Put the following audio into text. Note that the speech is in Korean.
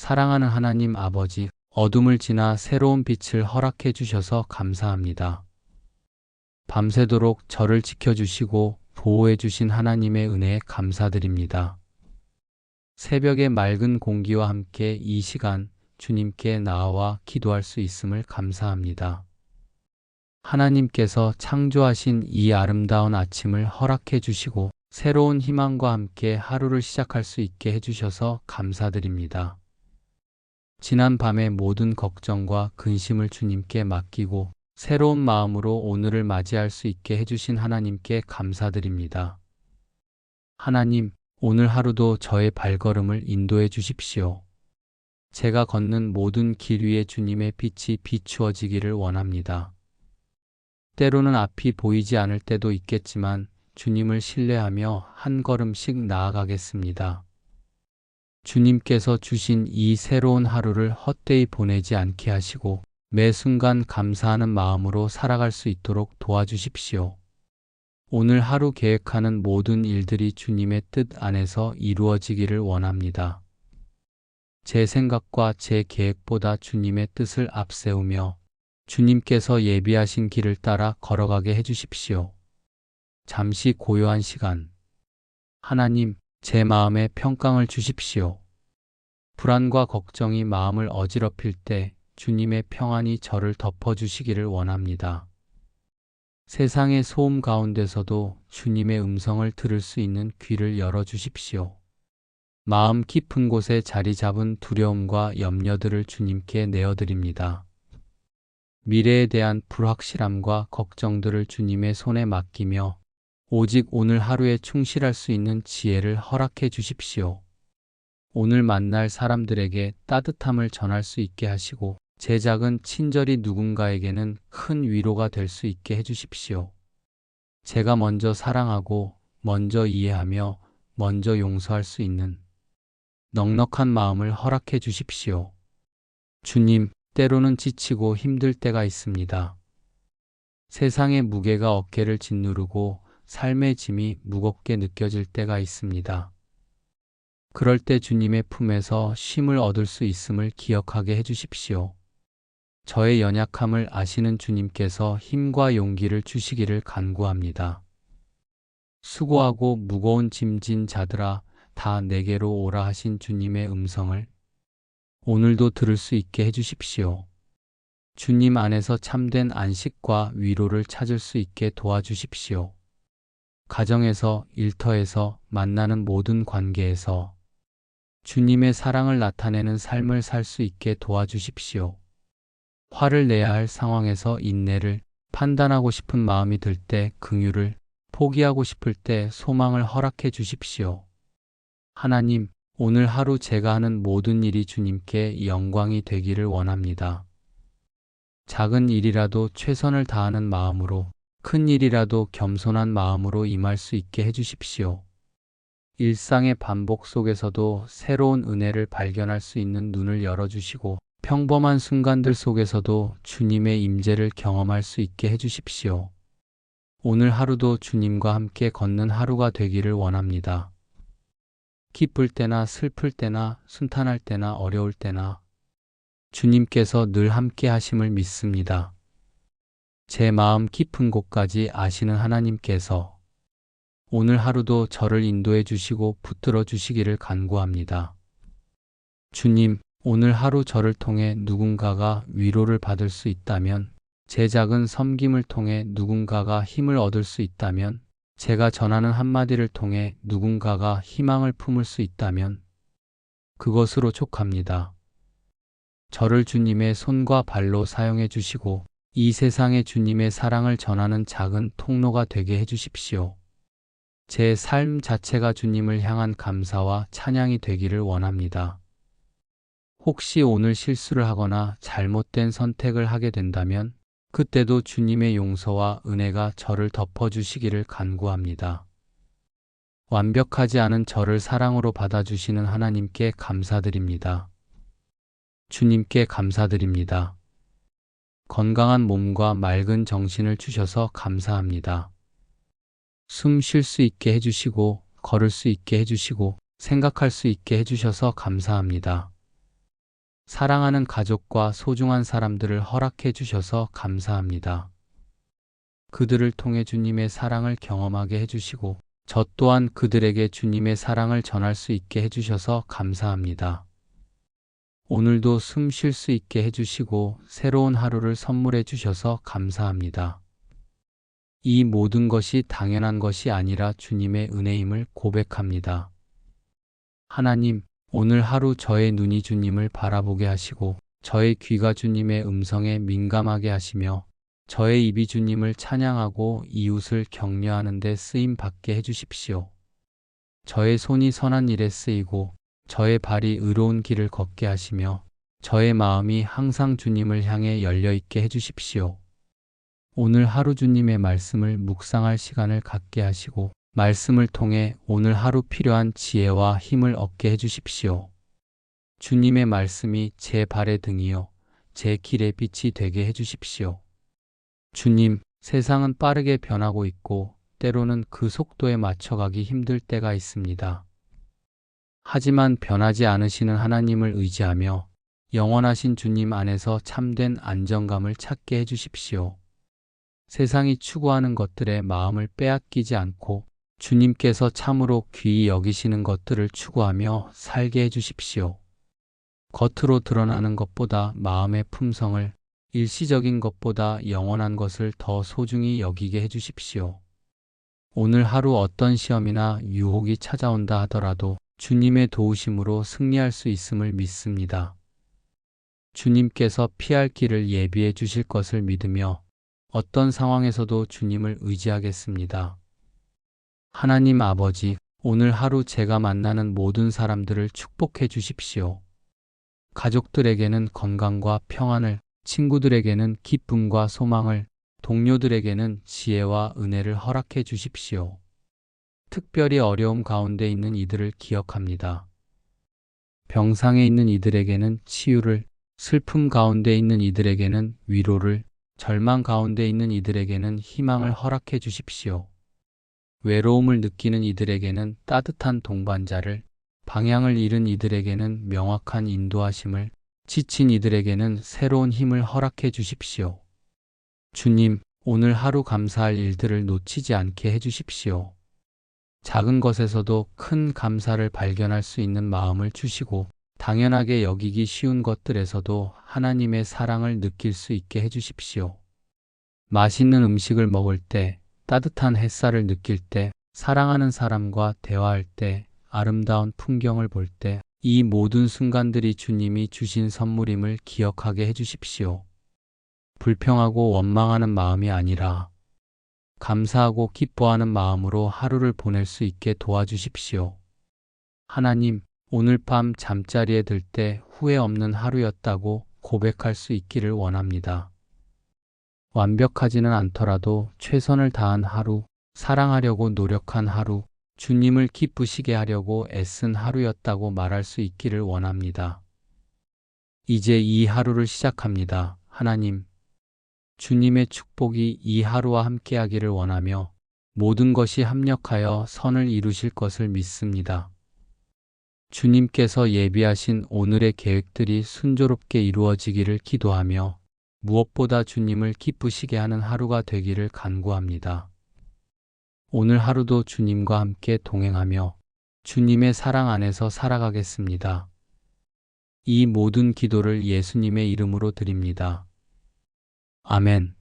사랑하는 하나님 아버지, 어둠을 지나 새로운 빛을 허락해 주셔서 감사합니다. 밤새도록 저를 지켜주시고 보호해 주신 하나님의 은혜에 감사드립니다. 새벽의 맑은 공기와 함께 이 시간 주님께 나와 기도할 수 있음을 감사합니다. 하나님께서 창조하신 이 아름다운 아침을 허락해 주시고 새로운 희망과 함께 하루를 시작할 수 있게 해주셔서 감사드립니다. 지난 밤의 모든 걱정과 근심을 주님께 맡기고 새로운 마음으로 오늘을 맞이할 수 있게 해주신 하나님께 감사드립니다. 하나님, 오늘 하루도 저의 발걸음을 인도해 주십시오. 제가 걷는 모든 길 위에 주님의 빛이 비추어지기를 원합니다. 때로는 앞이 보이지 않을 때도 있겠지만 주님을 신뢰하며 한 걸음씩 나아가겠습니다. 주님께서 주신 이 새로운 하루를 헛되이 보내지 않게 하시고 매 순간 감사하는 마음으로 살아갈 수 있도록 도와주십시오. 오늘 하루 계획하는 모든 일들이 주님의 뜻 안에서 이루어지기를 원합니다. 제 생각과 제 계획보다 주님의 뜻을 앞세우며 주님께서 예비하신 길을 따라 걸어가게 해주십시오. 잠시 고요한 시간. 하나님, 제 마음에 평강을 주십시오. 불안과 걱정이 마음을 어지럽힐 때 주님의 평안이 저를 덮어주시기를 원합니다. 세상의 소음 가운데서도 주님의 음성을 들을 수 있는 귀를 열어주십시오. 마음 깊은 곳에 자리 잡은 두려움과 염려들을 주님께 내어드립니다. 미래에 대한 불확실함과 걱정들을 주님의 손에 맡기며 오직 오늘 하루에 충실할 수 있는 지혜를 허락해 주십시오. 오늘 만날 사람들에게 따뜻함을 전할 수 있게 하시고 제 작은 친절이 누군가에게는 큰 위로가 될 수 있게 해주십시오. 제가 먼저 사랑하고 먼저 이해하며 먼저 용서할 수 있는 넉넉한 마음을 허락해 주십시오. 주님, 때로는 지치고 힘들 때가 있습니다. 세상의 무게가 어깨를 짓누르고 삶의 짐이 무겁게 느껴질 때가 있습니다. 그럴 때 주님의 품에서 쉼을 얻을 수 있음을 기억하게 해주십시오. 저의 연약함을 아시는 주님께서 힘과 용기를 주시기를 간구합니다. 수고하고 무거운 짐진 자들아 다 내게로 오라 하신 주님의 음성을 오늘도 들을 수 있게 해주십시오. 주님 안에서 참된 안식과 위로를 찾을 수 있게 도와주십시오. 가정에서, 일터에서, 만나는 모든 관계에서 주님의 사랑을 나타내는 삶을 살 수 있게 도와주십시오. 화를 내야 할 상황에서 인내를, 판단하고 싶은 마음이 들 때 긍휼을, 포기하고 싶을 때 소망을 허락해 주십시오. 하나님, 오늘 하루 제가 하는 모든 일이 주님께 영광이 되기를 원합니다. 작은 일이라도 최선을 다하는 마음으로, 큰 일이라도 겸손한 마음으로 임할 수 있게 해주십시오. 일상의 반복 속에서도 새로운 은혜를 발견할 수 있는 눈을 열어주시고, 평범한 순간들 속에서도 주님의 임재를 경험할 수 있게 해주십시오. 오늘 하루도 주님과 함께 걷는 하루가 되기를 원합니다. 기쁠 때나 슬플 때나 순탄할 때나 어려울 때나 주님께서 늘 함께 하심을 믿습니다. 제 마음 깊은 곳까지 아시는 하나님께서 오늘 하루도 저를 인도해 주시고 붙들어 주시기를 간구합니다. 주님, 오늘 하루 저를 통해 누군가가 위로를 받을 수 있다면, 제 작은 섬김을 통해 누군가가 힘을 얻을 수 있다면, 제가 전하는 한마디를 통해 누군가가 희망을 품을 수 있다면, 그것으로 촉합니다. 저를 주님의 손과 발로 사용해 주시고, 이 세상에 주님의 사랑을 전하는 작은 통로가 되게 해 주십시오. 제 삶 자체가 주님을 향한 감사와 찬양이 되기를 원합니다. 혹시 오늘 실수를 하거나 잘못된 선택을 하게 된다면 그때도 주님의 용서와 은혜가 저를 덮어주시기를 간구합니다. 완벽하지 않은 저를 사랑으로 받아주시는 하나님께 감사드립니다. 주님께 감사드립니다. 건강한 몸과 맑은 정신을 주셔서 감사합니다. 숨 쉴 수 있게 해주시고, 걸을 수 있게 해주시고, 생각할 수 있게 해주셔서 감사합니다. 사랑하는 가족과 소중한 사람들을 허락해 주셔서 감사합니다. 그들을 통해 주님의 사랑을 경험하게 해주시고, 저 또한 그들에게 주님의 사랑을 전할 수 있게 해주셔서 감사합니다. 오늘도 숨 쉴 수 있게 해주시고, 새로운 하루를 선물해 주셔서 감사합니다. 이 모든 것이 당연한 것이 아니라 주님의 은혜임을 고백합니다. 하나님, 오늘 하루 저의 눈이 주님을 바라보게 하시고, 저의 귀가 주님의 음성에 민감하게 하시며, 저의 입이 주님을 찬양하고 이웃을 격려하는 데 쓰임 받게 해주십시오. 저의 손이 선한 일에 쓰이고, 저의 발이 의로운 길을 걷게 하시며, 저의 마음이 항상 주님을 향해 열려 있게 해 주십시오. 오늘 하루 주님의 말씀을 묵상할 시간을 갖게 하시고, 말씀을 통해 오늘 하루 필요한 지혜와 힘을 얻게 해 주십시오. 주님의 말씀이 제 발의 등이요, 제 길의 빛이 되게 해 주십시오. 주님, 세상은 빠르게 변하고 있고, 때로는 그 속도에 맞춰가기 힘들 때가 있습니다. 하지만 변하지 않으시는 하나님을 의지하며 영원하신 주님 안에서 참된 안정감을 찾게 해주십시오. 세상이 추구하는 것들에 마음을 빼앗기지 않고 주님께서 참으로 귀히 여기시는 것들을 추구하며 살게 해주십시오. 겉으로 드러나는 것보다 마음의 품성을 일시적인 것보다 영원한 것을 더 소중히 여기게 해주십시오. 오늘 하루 어떤 시험이나 유혹이 찾아온다 하더라도 주님의 도우심으로 승리할 수 있음을 믿습니다. 주님께서 피할 길을 예비해 주실 것을 믿으며 어떤 상황에서도 주님을 의지하겠습니다. 하나님 아버지, 오늘 하루 제가 만나는 모든 사람들을 축복해 주십시오. 가족들에게는 건강과 평안을, 친구들에게는 기쁨과 소망을, 동료들에게는 지혜와 은혜를 허락해 주십시오. 특별히 어려움 가운데 있는 이들을 기억합니다. 병상에 있는 이들에게는 치유를, 슬픔 가운데 있는 이들에게는 위로를, 절망 가운데 있는 이들에게는 희망을 허락해 주십시오. 외로움을 느끼는 이들에게는 따뜻한 동반자를, 방향을 잃은 이들에게는 명확한 인도하심을, 지친 이들에게는 새로운 힘을 허락해 주십시오. 주님, 오늘 하루 감사할 일들을 놓치지 않게 해 주십시오. 작은 것에서도 큰 감사를 발견할 수 있는 마음을 주시고, 당연하게 여기기 쉬운 것들에서도 하나님의 사랑을 느낄 수 있게 해 주십시오. 맛있는 음식을 먹을 때, 따뜻한 햇살을 느낄 때, 사랑하는 사람과 대화할 때, 아름다운 풍경을 볼 때, 이 모든 순간들이 주님이 주신 선물임을 기억하게 해 주십시오. 불평하고 원망하는 마음이 아니라 감사하고 기뻐하는 마음으로 하루를 보낼 수 있게 도와주십시오. 하나님, 오늘 밤 잠자리에 들 때 후회 없는 하루였다고 고백할 수 있기를 원합니다. 완벽하지는 않더라도 최선을 다한 하루, 사랑하려고 노력한 하루, 주님을 기쁘시게 하려고 애쓴 하루였다고 말할 수 있기를 원합니다. 이제 이 하루를 시작합니다. 하나님, 주님의 축복이 이 하루와 함께하기를 원하며 모든 것이 합력하여 선을 이루실 것을 믿습니다. 주님께서 예비하신 오늘의 계획들이 순조롭게 이루어지기를 기도하며 무엇보다 주님을 기쁘시게 하는 하루가 되기를 간구합니다. 오늘 하루도 주님과 함께 동행하며 주님의 사랑 안에서 살아가겠습니다. 이 모든 기도를 예수님의 이름으로 드립니다. 아멘.